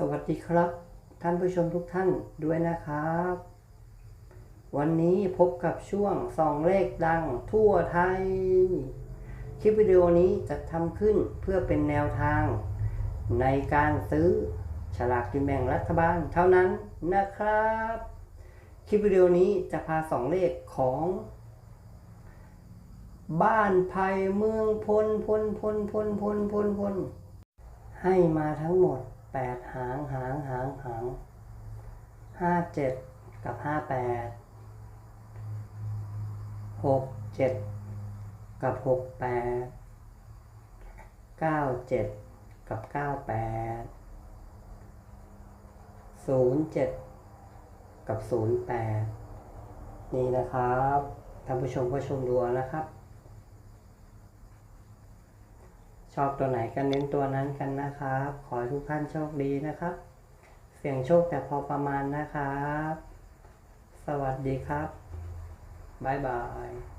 สวัสดีครับ ท่านผู้ชมทุกท่านด้วยนะครับ วันนี้พบกับช่วงสองเลขดังทั่วไทย คลิปวิดีโอนี้จะทำขึ้นเพื่อเป็นแนวทาง ในการซื้อฉลากกินแบ่งรัฐบาลเท่านั้นนะครับ คลิปวิดีโอนี้จะพาสองเลขของ บ้านไผ่เมืองพลพลพลพลพลพลพลให้มาทั้งหมด แปดหางหางหางหางห้าเจ็ดกับห้าแปดหกเจ็ดกับหกแปดเก้าเจ็ดกับเก้าแปดศูนย์เจ็ดกับศูนย์แปดนี่นะครับท่านผู้ชมก็ชมดูนะครับ ช อบตัวไหนก็เน้นตัวนั้นกันนะครับ ขอให้ทุกท่านโชคดีนะครับ เสี่ยงโชคแต่พอประมาณนะครับ สวัสดีครับ บ๊ายบาย